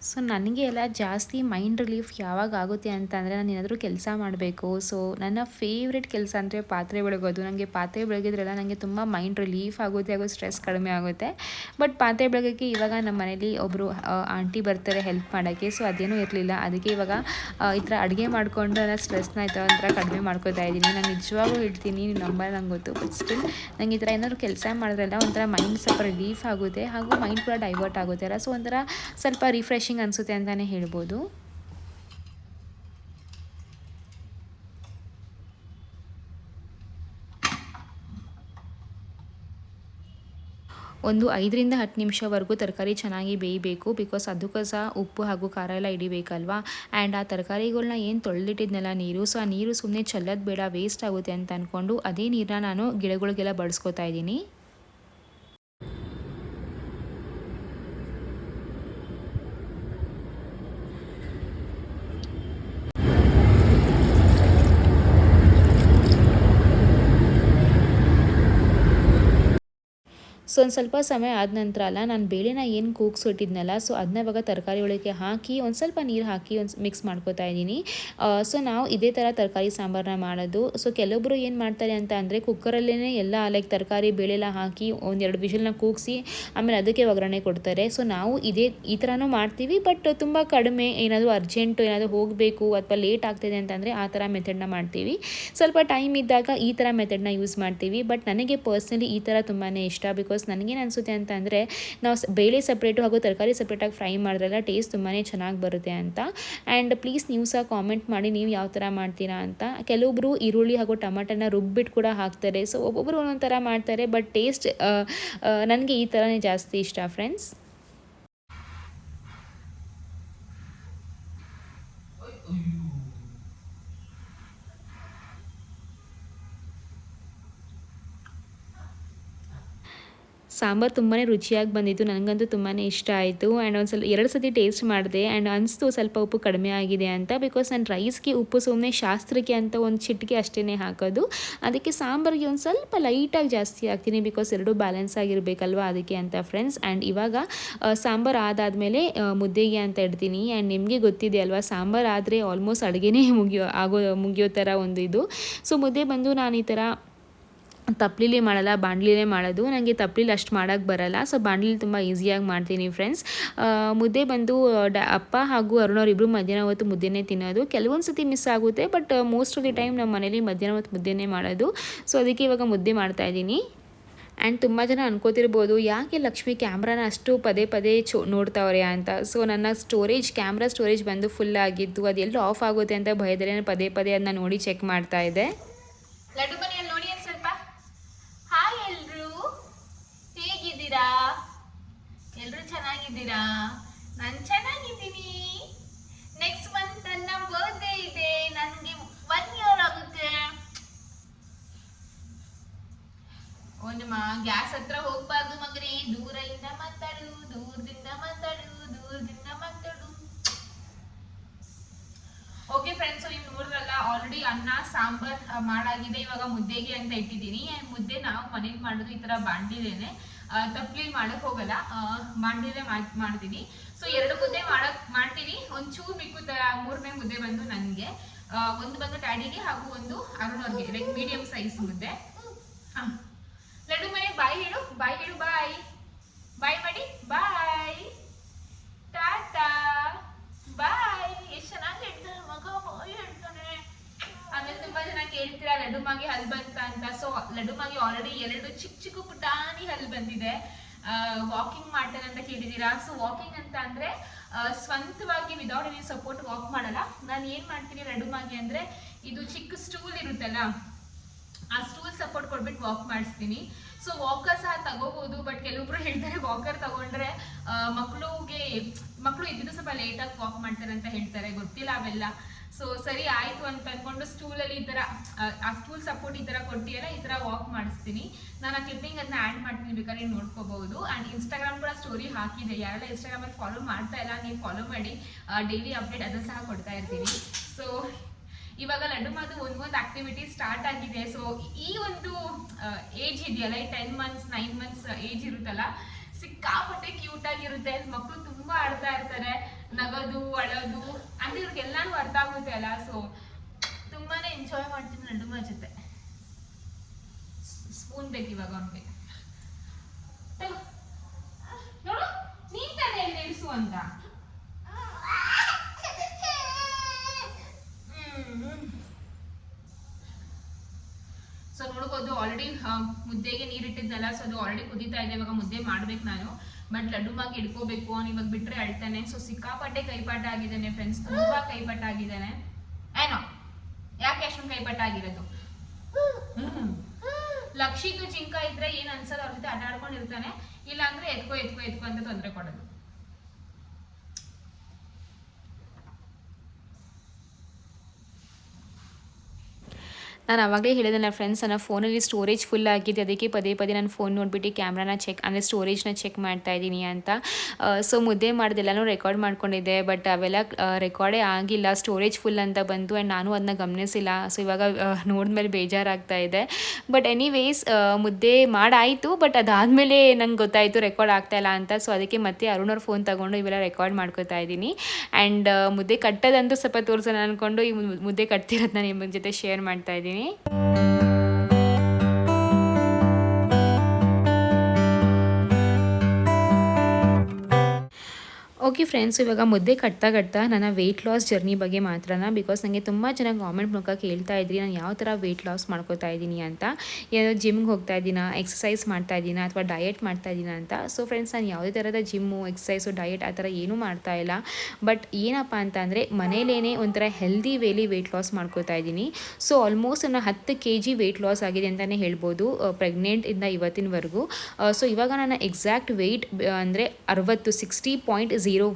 ಸೊ ನನಗೆ ಎಲ್ಲ ಜಾಸ್ತಿ ಮೈಂಡ್ ರಿಲೀಫ್ ಯಾವಾಗ ಆಗುತ್ತೆ ಅಂತ ಅಂದರೆ ನಾನು ಏನಾದರೂ ಕೆಲಸ ಮಾಡಬೇಕು. ಸೊ ನನ್ನ ಫೇವ್ರೆಟ್ ಕೆಲಸ ಅಂದರೆ ಪಾತ್ರೆ ಬೆಳಗೋದು. ನನಗೆ ಪಾತ್ರೆ ಬೆಳಗಿದ್ರೆಲ್ಲ ನನಗೆ ತುಂಬ ಮೈಂಡ್ ರಿಲೀಫ್ ಆಗುತ್ತೆ, ಹಾಗೂ ಸ್ಟ್ರೆಸ್ ಕಡಿಮೆ ಆಗುತ್ತೆ. ಬಟ್ ಪಾತ್ರೆ ಬೆಳಗೋಕ್ಕೆ ಇವಾಗ ನಮ್ಮ ಮನೇಲಿ ಒಬ್ಬರು ಆಂಟಿ ಬರ್ತಾರೆ ಹೆಲ್ಪ್ ಮಾಡೋಕ್ಕೆ. ಸೊ ಅದೇನೂ ಇರಲಿಲ್ಲ. ಅದಕ್ಕೆ ಇವಾಗ ಈ ಥರ ಅಡುಗೆ ಮಾಡಿಕೊಂಡು ನನ್ನ ಸ್ಟ್ರೆಸ್ನ ಈ ಥರ ಕಡಿಮೆ ಮಾಡ್ಕೋತಾ ಇದ್ದೀನಿ. ನಾನು ನಿಜವಾಗೂ ಹೇಳ್ತೀನಿ ನೀವು ನಂಬರ್ ನಂಗೆ ಗೊತ್ತು. ಬಟ್ ಸ್ಟಿಲ್ ನಂಗೆ ಈ ಥರ ಏನಾದರೂ ಕೆಲಸ ಮಾಡಿದ್ರೆಲ್ಲ ಒಂಥರ ಮೈಂಡ್ ಸ್ವಲ್ಪ ರಿಲೀಫ್ ಆಗುತ್ತೆ, ಹಾಗೂ ಮೈಂಡ್ ಕೂಡ ಡೈವರ್ಟ್ ಆಗುತ್ತೆ ಅಲ್ಲ. ಸೊ ಒಂಥರ ಸ್ವಲ್ಪ ರಿಫ್ರೆಶಿಂಗ್ ಅನಿಸುತ್ತೆ ಅಂತಲೇ ಹೇಳ್ಬೋದು. ಒಂದು ಐದರಿಂದ ಹತ್ತು ನಿಮಿಷವರೆಗೂ ತರಕಾರಿ ಚೆನ್ನಾಗಿ ಬೇಯಬೇಕು ಬಿಕಾಸ್ ಅದಕ್ಕೂ ಸಹ ಉಪ್ಪು ಹಾಗೂ ಖಾರ ಎಲ್ಲ ಹಿಡಿಬೇಕಲ್ವಾ? ಆ್ಯಂಡ್ ಆ ತರಕಾರಿಗಳನ್ನ ಏನು ತೊಳೆದಿಟ್ಟಿದ್ನಲ್ಲ ನೀರು? ಸೊ ಆ ನೀರು ಸುಮ್ಮನೆ ಚೆಲ್ಲೋದು ಬೇಡ ವೇಸ್ಟ್ ಆಗುತ್ತೆ ಅಂತ ಅಂದ್ಕೊಂಡು ಅದೇ ನೀರನ್ನ ನಾನು ಗಿಡಗಳಿಗೆಲ್ಲ ಬಳಸ್ಕೊತಾ ಇದ್ದೀನಿ. ಸೊ ಒಂದು ಸ್ವಲ್ಪ ಸಮಯ ಆದ ನಂತರ ಅಲ್ಲ, ನಾನು ಬೇಳೆನ ಏನು ಕೂಗ್ಸಿಟ್ಟಿದ್ನಲ್ಲ ಸೊ ಅದನ್ನ ಇವಾಗ ತರಕಾರಿ ಒಳಗೆ ಹಾಕಿ ಒಂದು ಸ್ವಲ್ಪ ನೀರು ಹಾಕಿ ಒಂದು ಮಿಕ್ಸ್ ಮಾಡ್ಕೊತಾ ಇದ್ದೀನಿ. ಸೊ ನಾವು ಇದೇ ಥರ ತರಕಾರಿ ಸಾಂಬಾರನ್ನ ಮಾಡೋದು. ಸೊ ಕೆಲವೊಬ್ಬರು ಏನು ಮಾಡ್ತಾರೆ ಅಂತ ಅಂದರೆ ಕುಕ್ಕರಲ್ಲೇ ಎಲ್ಲ ಲೈಕ್ ತರಕಾರಿ, ಬೇಳೆಲ್ಲ ಹಾಕಿ ಒಂದೆರಡು ವಿಷಲ್ನ ಕೂಗಿಸಿ ಆಮೇಲೆ ಅದಕ್ಕೆ ಒಗ್ಗರಣೆ ಕೊಡ್ತಾರೆ. ಸೊ ನಾವು ಇದೇ, ಈ ಥರನೂ ಮಾಡ್ತೀವಿ, ಬಟ್ ತುಂಬ ಕಡಿಮೆ, ಏನಾದರೂ ಅರ್ಜೆಂಟು ಏನಾದರೂ ಹೋಗಬೇಕು ಅಥವಾ ಲೇಟ್ ಆಗ್ತಿದೆ ಅಂತಂದರೆ ಆ ಥರ ಮೆಥಡ್ನ ಮಾಡ್ತೀವಿ. ಸ್ವಲ್ಪ ಟೈಮ್ ಇದ್ದಾಗ ಈ ಥರ ಮೆಥಡ್ನ ಯೂಸ್ ಮಾಡ್ತೀವಿ. ಬಟ್ ನನಗೆ ಪರ್ಸ್ನಲಿ ಈ ಥರ ತುಂಬಾ ಇಷ್ಟ ಬಿಕಾಸ್ ನನಗೇನು ಅನಿಸುತ್ತೆ ಅಂತ ಅಂದರೆ ನಾವು ಬೇಳೆ ಸಪ್ರೇಟು ಹಾಗೂ ತರಕಾರಿ ಸಪ್ರೇಟಾಗಿ ಫ್ರೈ ಮಾಡಿದ್ರೆಲ್ಲ ಟೇಸ್ಟ್ ತುಂಬಾ ಚೆನ್ನಾಗಿ ಬರುತ್ತೆ ಅಂತ. ಆ್ಯಂಡ್ ಪ್ಲೀಸ್ ನೀವು ಸಹ ಕಾಮೆಂಟ್ ಮಾಡಿ ನೀವು ಯಾವ ಥರ ಮಾಡ್ತೀರಾ ಅಂತ. ಕೆಲವೊಬ್ಬರು ಈರುಳ್ಳಿ ಹಾಗೂ ಟೊಮಾಟೋನ ರುಬ್ಬಿಟ್ಟು ಕೂಡ ಹಾಕ್ತಾರೆ. ಸೊ ಒಬ್ಬೊಬ್ಬರು ಒಂದೊಂದು ಥರ ಮಾಡ್ತಾರೆ ಬಟ್ ಟೇಸ್ಟ್ ನನಗೆ ಈ ಥರನೇ ಜಾಸ್ತಿ ಇಷ್ಟ ಫ್ರೆಂಡ್ಸ್ ಸಾಂಬಾರು ತುಂಬಾ ರುಚಿಯಾಗಿ ಬಂದಿತ್ತು. ನನಗಂತೂ ತುಂಬಾ ಇಷ್ಟ ಆಯಿತು. ಆ್ಯಂಡ್ ಒಂದು ಸ್ವಲ್ಪ ಎರಡು ಸತಿ ಟೇಸ್ಟ್ ಮಾಡಿದೆ. ಆ್ಯಂಡ್ ಅನಿಸ್ತು ಸ್ವಲ್ಪ ಉಪ್ಪು ಕಡಿಮೆ ಆಗಿದೆ ಅಂತ. ಬಿಕಾಸ್ ನಾನು ರೈಸ್ಗೆ ಉಪ್ಪು ಸುಮ್ಮನೆ ಶಾಸ್ತ್ರಕ್ಕೆ ಅಂತ ಒಂದು ಚಿಟಿಕೆ ಅಷ್ಟೇ ಹಾಕೋದು. ಅದಕ್ಕೆ ಸಾಂಬಾರಿಗೆ ಒಂದು ಸ್ವಲ್ಪ ಲೈಟಾಗಿ ಜಾಸ್ತಿ ಹಾಕ್ತೀನಿ. ಬಿಕಾಸ್ ಎರಡೂ ಬ್ಯಾಲೆನ್ಸ್ ಆಗಿರಬೇಕಲ್ವ ಅದಕ್ಕೆ ಅಂತ ಫ್ರೆಂಡ್ಸ್ ಆ್ಯಂಡ್ ಇವಾಗ ಸಾಂಬಾರು ಆದಾದಮೇಲೆ ಮುದ್ದೆಗೆ ಅಂತ ಇಡ್ತೀನಿ. ಆ್ಯಂಡ್ ನಿಮಗೆ ಗೊತ್ತಿದೆ ಅಲ್ವಾ, ಸಾಂಬಾರು ಆದರೆ ಆಲ್ಮೋಸ್ಟ್ ಅಡುಗೆನೇ ಮುಗಿಯೋ, ಆಗೋ, ಮುಗಿಯೋ ಥರ ಒಂದು ಇದು. ಸೊ ಮುದ್ದೆ ಬಂದು ನಾನು ಈ ಥರ ತಪ್ಲಿಲಿ ಮಾಡಲ್ಲ, ಬಾಣಲಿಲೇ ಮಾಡೋದು. ನನಗೆ ತಪ್ಲಿಲಿ ಅಷ್ಟು ಮಾಡೋಕ್ಕೆ ಬರಲ್ಲ. ಸೊ ಬಾಣಲಿಲಿ ತುಂಬ ಈಸಿಯಾಗಿ ಮಾಡ್ತೀನಿ ಫ್ರೆಂಡ್ಸ್ ಮುದ್ದೆ ಬಂದು, ಡ, ಅಪ್ಪ ಹಾಗೂ ಅರುಣವ್ರು ಇಬ್ಬರು ಮಧ್ಯಾಹ್ನ ಹೊತ್ತು ಮುದ್ದೆನೇ ತಿನ್ನೋದು. ಕೆಲವೊಂದು ಸತಿ ಮಿಸ್ ಆಗುತ್ತೆ but most of the time ನಮ್ಮ ಮನೇಲಿ ಮಧ್ಯಾಹ್ನ ಹೊತ್ತು ಮುದ್ದೆನೇ ಮಾಡೋದು. ಸೊ ಅದಕ್ಕೆ ಇವಾಗ ಮುದ್ದೆ ಮಾಡ್ತಾಯಿದ್ದೀನಿ ಆ್ಯಂಡ್ ತುಂಬ ಜನ ಅನ್ಕೋತಿರ್ಬೋದು, ಯಾಕೆ ಲಕ್ಷ್ಮಿ ಕ್ಯಾಮ್ರಾನ ಅಷ್ಟು ಪದೇ ಪದೇ ಚೋ, ನೋಡ್ತಾವ್ರೆ ಅಂತ? ಸೊ ನನ್ನ ಸ್ಟೋರೇಜ್ ಕ್ಯಾಮ್ರಾ ಸ್ಟೋರೇಜ್ ಬಂದು ಫುಲ್ ಆಗಿತ್ತು ಅದೆಲ್ಲೂ ಆಫ್ ಆಗುತ್ತೆ ಅಂತ ಭಯದಲ್ಲಿ ಪದೇ ಪದೇ ಅದನ್ನ ನೋಡಿ ಚೆಕ್ ಮಾಡ್ತಾ ಇದ್ದೆ ಲಡ್ಡು ಬನ್ನಿ ಅಲ್ಲಿ ನೋಡಿ ಒಂದ್ ಸ್ವಲ್ಪ ಹಾಯ್ ಎಲ್ರು ಹೇಗಿದ್ದೀರಾ ಎಲ್ರು ಚೆನ್ನಾಗಿದ್ದೀರಾ ನಾನು ಚೆನ್ನಾಗಿದ್ದೀನಿ. ನೆಕ್ಸ್ಟ್ ಮಂತ್ ನನ್ನ ಬರ್ತ್ಡೇ ಇದೆ. ನನಗೆ ಒನ್ ಇಯರ್ ಆಗುತ್ತೆ. ಓ ನಿಮ್ಮ ಗ್ಯಾಸ್ ಹತ್ರ ಹೋಗ್ಬಾರ್ದು ಮಗ್ರಿ. ದೂರದಿಂದ ಮಾತಾಡು ದೂರದಿಂದ ಮಾತಾಡು ದೂರದಿಂದ ಮಾತಾಡು. ಓಕೆ ಫ್ರೆಂಡ್ಸ್ ನೀವು ಮೂರಲ್ಲ ಆಲ್ರೆಡಿ ಅನ್ನ, ಸಾಂಬಾರ್ ಮಾಡಾಗಿದೆ. ಇವಾಗ ಮುದ್ದೆಗೆ ಅಂತ ಇಟ್ಟಿದ್ದೀನಿ. ಮುದ್ದೆ ನಾವು ಮನೇಲಿ ಮಾಡೋದು ಈ ತರ ಬಾಂಡಿಲೇನೆ. ತಪ್ಲಿ ಮಾಡಕ್ ಹೋಗಲ್ಲ. ಬಾಂಡಿಲೆ ಮಾಡ್ತೀನಿ. ಸೊ ಎರಡು ಮುದ್ದೆ ಮಾಡಕ್, ಮಾಡ್ತೀನಿ. ಒಂಚೂರು ತರ ಮೂರನೇ ಮುದ್ದೆ ಬಂದು ನನಗೆ. ಒಂದು ಬಂದು ಡ್ಯಾಡಿಗೆ ಹಾಗೂ ಒಂದು ಅರುಣವ್ರಿಗೆ ಲೈಕ್ ಮೀಡಿಯಂ ಸೈಜ್ ಮುದ್ದೆ. ಲಡ್ಡು ಮನೆ, ಬಾಯ್ ಹೇಳು. ಬಾಯ್ ಹೇಳು, ಬಾಯ್. ಬಾಯ್ ಮಾಡಿ, ಬಾಯ್. ಟಾಟಾ. ಬಾಯ್. ಎಷ್ಟು ಚೆನ್ನಾಗಿ ಹೇಳ್ತಾನೆ ಮಗ, ಬಾಯ್ ಹೇಳ್ತಾನೆ. ಆಮೇಲೆ ತುಂಬಾ ಜನ ಕೇಳ್ತೀರಾ ಲಡ್ಡು ಮಾಗಿ ಹಲ್ ಬಂತ ಅಂತ. ಸೊ ಲಡ್ಡು ಮಾಗಿ ಆಲ್ರೆಡಿ ಎರಡು ಚಿಕ್ಕ ಚಿಕ್ಕ ಪುಟಾಣಿ ಹಲ್ ಬಂದಿದೆ. ವಾಕಿಂಗ್ ಮಾಡ್ತಾನೆ ಅಂತ ಕೇಳಿದ್ದೀರಾ? ಸೊ ವಾಕಿಂಗ್ ಅಂತ ಅಂದ್ರೆ ಸ್ವಂತವಾಗಿ ವಿದೌಟ್ ಎನಿ ಸಪೋರ್ಟ್ ವಾಕ್ ಮಾಡಲ್ಲ. ನಾನು ಏನ್ ಮಾಡ್ತೀನಿ ಲಡ್ಡು ಮಾಗಿ ಅಂದ್ರೆ, ಇದು ಚಿಕ್ಕ ಸ್ಟೂಲ್ ಇರುತ್ತಲ್ಲ, ಆ ಸ್ಟೂಲ್ ಸಪೋರ್ಟ್ ಕೊಟ್ಬಿಟ್ಟು ವಾಕ್ ಮಾಡಿಸ್ತೀನಿ. ಸೊ ವಾಕರ್ ಸಹ ತಗೋಬಹುದು ಬಟ್ ಕೆಲವೊಬ್ರು ಹೇಳ್ತಾರೆ ವಾಕರ್ ತಗೊಂಡ್ರೆ ಮಕ್ಕಳಿಗೆ ಮಕ್ಕಳು ಇದ್ದಿದ್ದು ಸ್ವಲ್ಪ ಲೇಟಾಗಿ ವಾಕ್ ಮಾಡ್ತಾರೆ ಅಂತ ಹೇಳ್ತಾರೆ ಗೊತ್ತಿಲ್ಲ ಅವೆಲ್ಲ. ಸೊ ಸರಿ ಆಯ್ತು ಅಂತ ಅನ್ಕೊಂಡು ಸ್ಟೂಲಲ್ಲಿ ಈ ಥರ ಆ, ಸ್ಟೂಲ್ ಸಪೋರ್ಟ್ ಈ ಥರ ಕೊಟ್ಟಿಯಲ್ಲ ಈ ಥರ ವಾಕ್ ಮಾಡಿಸ್ತೀನಿ. ನಾನು ಆ ಕ್ಲಿಪ್ಪಿಂಗ್ ಅದನ್ನ ಆ್ಯಡ್ ಮಾಡ್ತೀನಿ ಬೇಕಾದ್ರೆ ನೀವು ನೋಡ್ಕೋಬಹುದು. ಆ್ಯಂಡ್ ಇನ್ಸ್ಟಾಗ್ರಾಮ್ ಕೂಡ ಸ್ಟೋರಿ ಹಾಕಿದೆ. ಯಾರೆಲ್ಲ ಇನ್ಸ್ಟಾಗ್ರಾಮಲ್ಲಿ ಫಾಲೋ ಮಾಡ್ತಾ ಇಲ್ಲ ನೀವು ಫಾಲೋ ಮಾಡಿ ಡೈಲಿ ಅಪ್ಡೇಟ್ ಅದನ್ನು ಸಹ ಕೊಡ್ತಾ ಇರ್ತೀನಿ ಸೊ ಇವಾಗ ಲಡ್ಡು ಮಾತು ಒಂದೊಂದು ಒಂದು ಆಕ್ಟಿವಿಟಿ ಸ್ಟಾರ್ಟ್ ಆಗಿದೆ. ಸೊ ಈ ಒಂದು ಏಜ್ ಇದೆಯಲ್ಲ ಈ ten months nine months age ಇರುತ್ತಲ್ಲ ಸಿಕ್ಕಾಪಟ್ಟೆ ಕ್ಯೂಟ್ ಆಗಿರುತ್ತೆ. ಮಕ್ಕಳು ತುಂಬಾ ಆಡ್ತಾ ಇರ್ತಾರೆ. ನಗೋದು ಅಳೋದು ಅಂದ್ರೆ ಇವ್ರಿಗೆಲ್ಲಾನು ಅರ್ಥ ಆಗುತ್ತೆ ಅಲ್ಲ ಸೊ ತುಂಬಾನೇ ಎಂಜಾಯ್ ಮಾಡ್ತೀನಿ ನಡುಮ ಜೊತೆ. ಸ್ಪೂನ್ ಬೇಕು ಇವಾಗ ಅವನಿಗೆ. ನೋಡು, ನೀನ್ ತಾನೇ ಅಂತ. ಸೊ ನೋಡ್ಬೋದು ಆಲ್ರೆಡಿ ಮುದ್ದೆಗೆ ನೀರಿಟ್ಟಿದ್ದಲ್ಲ ಸೊ ಅದು ಆಲ್ರೆಡಿ ಕುದೀತಾ ಇದೆ, ಇವಾಗ ಮುದ್ದೆ ಮಾಡ್ಬೇಕು ನಾನು. ಬಟ್ ಲಡ್ಡು ಮಾಗಿ ಇಡ್ಕೋಬೇಕು ಅವ್ನು ಇವಾಗ ಬಿಟ್ರೆ ಅಳ್ತಾನೆ. ಸೊ ಸಿಕ್ಕಾಪಟ್ಟೆ ಕೈಪಾಠ ಆಗಿದ್ದಾನೆ ಫ್ರೆಂಡ್ಸ್ ತುಂಬಾ ಕೈಪಾಠ ಆಗಿದ್ದಾನೆ ಏನೋ ಯಾಕೆ ಅಷ್ಟೊಂದು ಕೈಪಾಠ ಆಗಿರೋದು ಹ್ಮ್. ಲಕ್ಷಿತು ಚಿಂಕ ಇದ್ರೆ ಏನ್ ಅನ್ಸಲ್ಲ ಅವ್ರ ಜೊತೆ ಆಟ ಆಡ್ಕೊಂಡಿರ್ತಾನೆ ಇಲ್ಲ ಅಂದ್ರೆ ಎತ್ಕೋ ಎತ್ಕೋ ಎತ್ಕೋ ಅಂತ ತೊಂದರೆ ಕೊಡೋದು. ನಾನು ಆವಾಗಲೇ ಹೇಳಿದೆ ಫ್ರೆಂಡ್ಸ್ ನನ್ನ ಫೋನಲ್ಲಿ ಸ್ಟೋರೇಜ್ ಫುಲ್ ಆಗಿದೆ. ಅದಕ್ಕೆ ಪದೇ ಪದೇ ನಾನು ಫೋನ್ ನೋಡಿಬಿಟ್ಟು ಕ್ಯಾಮ್ರಾನ ಚೆಕ್ ಅಂದರೆ ಸ್ಟೋರೇಜ್ನ ಚೆಕ್ ಮಾಡ್ತಾ ಇದ್ದೀನಿ ಅಂತ. ಸೊ ಮುದ್ದೆ ಮಾಡಿದೆಲ್ಲನೂ ರೆಕಾರ್ಡ್ ಮಾಡ್ಕೊಂಡಿದ್ದೆ ಬಟ್ ಅವೆಲ್ಲ ರೆಕಾರ್ಡೇ ಆಗಿಲ್ಲ. ಸ್ಟೋರೇಜ್ ಫುಲ್ ಅಂತ ಬಂತು ಆ್ಯಂಡ್ ನಾನು ಅದನ್ನ ಗಮನಿಸಿಲ್ಲ. ಸೊ ಇವಾಗ ನೋಡಿದ್ಮೇಲೆ ಬೇಜಾರಾಗ್ತಾ ಇದೆ. ಬಟ್ ಎನಿವೇಸ್ ಮುದ್ದೆ ಮಾಡಾಯಿತು ಬಟ್ ಅದಾದಮೇಲೆ ನಂಗೆ ಗೊತ್ತಾಯಿತು ರೆಕಾರ್ಡ್ ಆಗ್ತಾ ಇಲ್ಲ ಅಂತ. ಸೊ ಅದಕ್ಕೆ ಮತ್ತೆ ಅರುಣ್ ಅವ್ರ ಫೋನ್ ತಗೊಂಡು ಇವೆಲ್ಲ ರೆಕಾರ್ಡ್ ಮಾಡ್ಕೊತಾ ಇದ್ದೀನಿ. ಆ್ಯಂಡ್ ಮುದ್ದೆ ಕಟ್ಟೋದಂತೂ ಸ್ವಲ್ಪ ತೋರಿಸೋಣ ಅಂದ್ಕೊಂಡು ಈ ಮುದ್ದೆ ಕಟ್ತಿರೋದು ನಾನು ನಿಮ್ಮ ಜೊತೆ ಶೇರ್ ಮಾಡ್ತಾ ಇದ್ದೀನಿ. hein? ಓಕೆ ಫ್ರೆಂಡ್ಸ್ ಇವಾಗ ಮುದ್ದೆ ಕಟ್ತಾ ಕಟ್ತಾ ನನ್ನ ವೆಯ್ಟ್ ಲಾಸ್ ಜರ್ನಿ ಬಗ್ಗೆ ಮಾತ್ರನ? ಬಿಕಾಸ್ ನನಗೆ ತುಂಬ ಜನ ಕಾಮೆಂಟ್ ಮೂಲಕ ಕೇಳ್ತಾ ಇದ್ರಿ, ನಾನು ಯಾವ ಥರ ವೆಯ್ಟ್ ಲಾಸ್ ಮಾಡ್ಕೋತಾ ಇದ್ದೀನಿ ಅಂತ. ಏನೋ ಜಿಮ್ಗೆ ಹೋಗ್ತಾ ಇದ್ದೀನ ಎಕ್ಸಸೈಸ್ ಮಾಡ್ತಾ ಇದ್ದೀನಾ, ಅಥವಾ ಡಯಟ್ ಮಾಡ್ತಾ ಇದ್ದೀನ ಅಂತ. ಸೊ ಫ್ರೆಂಡ್ಸ್ ನಾನು ಯಾವುದೇ ಥರದ ಜಿಮ್ಮು ಎಕ್ಸಸೈಸು ಡಯಟ್ ಆ ಥರ ಏನೂ ಮಾಡ್ತಾ ಇಲ್ಲ. ಬಟ್ ಏನಪ್ಪ ಅಂತ ಅಂದರೆ ಮನೇಲೇ ಒಂಥರ ಹೆಲ್ದಿ ವೇಲಿ ವೆಯ್ಟ್ ಲಾಸ್ ಮಾಡ್ಕೋತಾ ಇದ್ದೀನಿ. ಸೊ ಆಲ್ಮೋಸ್ಟ್ ನಾನು ಹತ್ತು ಕೆ ಜಿ ವೆಯ್ಟ್ ಲಾಸ್ ಆಗಿದೆ ಅಂತಲೇ ಹೇಳ್ಬೋದು ಪ್ರೆಗ್ನೆಂಟಿಂದ ಇವತ್ತಿನವರೆಗೂ. ಸೊ ಇವಾಗ ನನ್ನ ಎಕ್ಸಾಕ್ಟ್ ವೆಯ್ಟ್ ಅಂದರೆ ಅರವತ್ತು sixty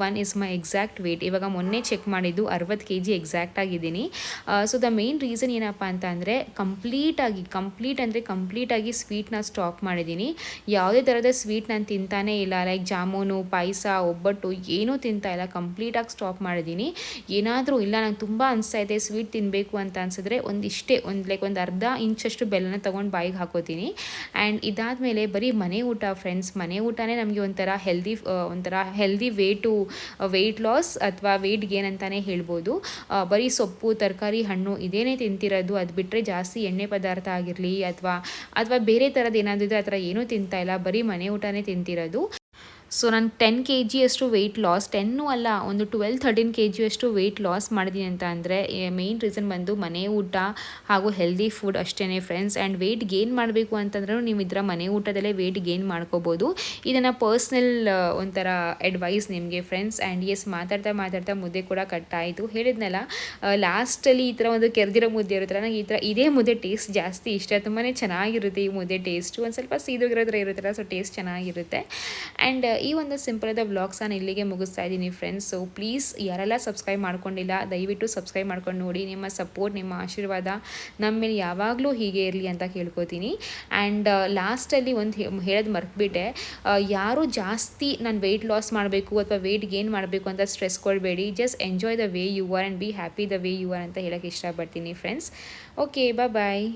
one is my exact weight ಇವಾಗ ಮೊನ್ನೆ ಚೆಕ್ ಮಾಡಿದ್ದು ಅರವತ್ತು ಕೆ ಜಿ ಎಕ್ಸಾಕ್ಟ್ ಆಗಿದ್ದೀನಿ ಸೊ ದ ಮೇನ್ ರೀಸನ್ ಏನಪ್ಪ ಅಂತ ಅಂದರೆ ಕಂಪ್ಲೀಟಾಗಿ ಕಂಪ್ಲೀಟ್ ಅಂದರೆ ಕಂಪ್ಲೀಟಾಗಿ ಸ್ವೀಟ್ನ ಸ್ಟಾಪ್ ಮಾಡಿದ್ದೀನಿ. ಯಾವುದೇ ಥರದ ಸ್ವೀಟ್ ನಾನು ತಿಂತಾನೇ ಇಲ್ಲ ಲೈಕ್ ಜಾಮೂನು, ಪಾಯಸ, ಒಬ್ಬಟ್ಟು, ಏನೂ ತಿಂತಾ ಇಲ್ಲ ಕಂಪ್ಲೀಟಾಗಿ ಸ್ಟಾಪ್ ಮಾಡಿದ್ದೀನಿ. ಏನಾದರೂ ಇಲ್ಲ, ನಂಗೆ ತುಂಬ ಅನಿಸ್ತಾ ಇದೆ ಸ್ವೀಟ್ ತಿನ್ನಬೇಕು ಅಂತ ಅನ್ಸಿದ್ರೆ ಒಂದಿಷ್ಟೇ, ಒಂದು ಲೈಕ್ ಒಂದು ಅರ್ಧ ಇಂಚಷ್ಟು ಬೆಲ್ಲನ ತೊಗೊಂಡು ಬಾಯಿಗೆ ಹಾಕೋತೀನಿ. ಆ್ಯಂಡ್ ಇದಾದಮೇಲೆ ಬರೀ ಮನೆ ಊಟ ಫ್ರೆಂಡ್ಸ್ ಮನೆ ಊಟನೇ ನಮಗೆ ಒಂಥರ ಹೆಲ್ದಿ ಒಂಥರ healthy way to weight loss ಅಥವಾ ವೆಯ್ಟ್ ಗೇನ್ ಅಂತಲೇ ಹೇಳ್ಬೋದು. ಬರೀ ಸೊಪ್ಪು, ತರಕಾರಿ, ಹಣ್ಣು ಇದೇನೇ ತಿಂತಿರೋದು. ಅದು ಬಿಟ್ಟರೆ ಜಾಸ್ತಿ ಎಣ್ಣೆ ಪದಾರ್ಥ ಆಗಿರಲಿ ಅಥವಾ ಅಥವಾ ಬೇರೆ ಥರದ್ದು ಏನಾದರೂ ಆ ಥರ ಏನೂ ತಿಂತಾ ಇಲ್ಲ. ಬರೀ ಮನೆ ಊಟನೇ ತಿಂತಿರೋದು. ಸೊ ನಾನು ಟೆನ್ ಕೆ ಜಿಯಷ್ಟು ವೆಯ್ಟ್ ಲಾಸ್ ಟೆನ್ನು ಅಲ್ಲ, ಒಂದು ಟ್ವೆಲ್ ಥರ್ಟೀನ್ ಕೆ ಜಿಯಷ್ಟು ವೆಯ್ಟ್ ಲಾಸ್ ಮಾಡಿದ್ದೀನಿ ಅಂತ ಅಂದರೆ ಮೇಯ್ನ್ ರೀಸನ್ ಬಂದು ಮನೆ ಊಟ ಹಾಗೂ ಹೆಲ್ದಿ ಫುಡ್ ಅಷ್ಟೇ ಫ್ರೆಂಡ್ಸ್ ಆ್ಯಂಡ್ ವೆಯ್ಟ್ ಗೇನ್ ಮಾಡಬೇಕು ಅಂತಂದ್ರೂ ನೀವು ಇದರ ಮನೆ ಊಟದಲ್ಲೇ ವೆಯ್ಟ್ ಗೇನ್ ಮಾಡ್ಕೋಬೋದು. ಇದನ್ನು ಪರ್ಸ್ನಲ್ ಒಂಥರ ಅಡ್ವೈಸ್ ನಿಮಗೆ ಫ್ರೆಂಡ್ಸ್ ಆ್ಯಂಡ್ ಎಸ್ ಮಾತಾಡ್ತಾ ಮಾತಾಡ್ತಾ ಮುದ್ದೆ ಕೂಡ ಕಟ್ ಆಯಿತು. ಹೇಳಿದ್ನಲ್ಲ ಲಾಸ್ಟಲ್ಲಿ ಈ ಥರ ಒಂದು ಕೆರೆದಿರೋ ಮುದ್ದೆ ಇರುತ್ತಲ್ಲ ನನಗೆ ಈ ಥರ ಇದೇ ಮುದ್ದೆ ಟೇಸ್ಟ್ ಜಾಸ್ತಿ ಇಷ್ಟ. ತುಂಬಾ ಚೆನ್ನಾಗಿರುತ್ತೆ ಈ ಮುದ್ದೆ ಟೇಸ್ಟು ಒಂದು ಸ್ವಲ್ಪ ಸೀದೋಗಿರೋದ್ರೆ ಇರುತ್ತಲ್ಲ ಸೊ ಟೇಸ್ಟ್ ಚೆನ್ನಾಗಿರುತ್ತೆ. ಆ್ಯಂಡ್ ಈ ಒಂದು ಸಿಂಪಲಾದ ವ್ಲಾಗ್ಸ್ ನಾನು ಇಲ್ಲಿಗೆ ಮುಗಿಸ್ತಾ ಇದ್ದೀನಿ ಫ್ರೆಂಡ್ಸ್ ಸೊ ಪ್ಲೀಸ್ ಯಾರೆಲ್ಲ ಸಬ್ಸ್ಕ್ರೈಬ್ ಮಾಡ್ಕೊಂಡಿಲ್ಲ, ದಯವಿಟ್ಟು ಸಬ್ಸ್ಕ್ರೈಬ್ ಮಾಡ್ಕೊಂಡು ನೋಡಿ. ನಿಮ್ಮ ಸಪೋರ್ಟ್ ನಿಮ್ಮ ಆಶೀರ್ವಾದ ನಮ್ಮ ಮೇಲೆ ಯಾವಾಗಲೂ ಹೀಗೆ ಇರಲಿ ಅಂತ ಕೇಳ್ಕೊತೀನಿ ಆ್ಯಂಡ್ ಲಾಸ್ಟಲ್ಲಿ ಒಂದು ಹೇಳೋದು ಮರ್ತ್ಬಿಟ್ಟೆ ಯಾರು ಜಾಸ್ತಿ ನಾನು ವೆಯ್ಟ್ ಲಾಸ್ ಮಾಡಬೇಕು ಅಥವಾ ವೆಯ್ಟ್ ಗೇನ್ ಮಾಡಬೇಕು ಅಂತ ಸ್ಟ್ರೆಸ್ ಕೊಡಬೇಡಿ. Just enjoy the way you are and be happy the way you are ಅಂತ ಹೇಳೋಕ್ಕೆ ಇಷ್ಟಪಡ್ತೀನಿ ಫ್ರೆಂಡ್ಸ್ ಓಕೆ ಬಾಯ್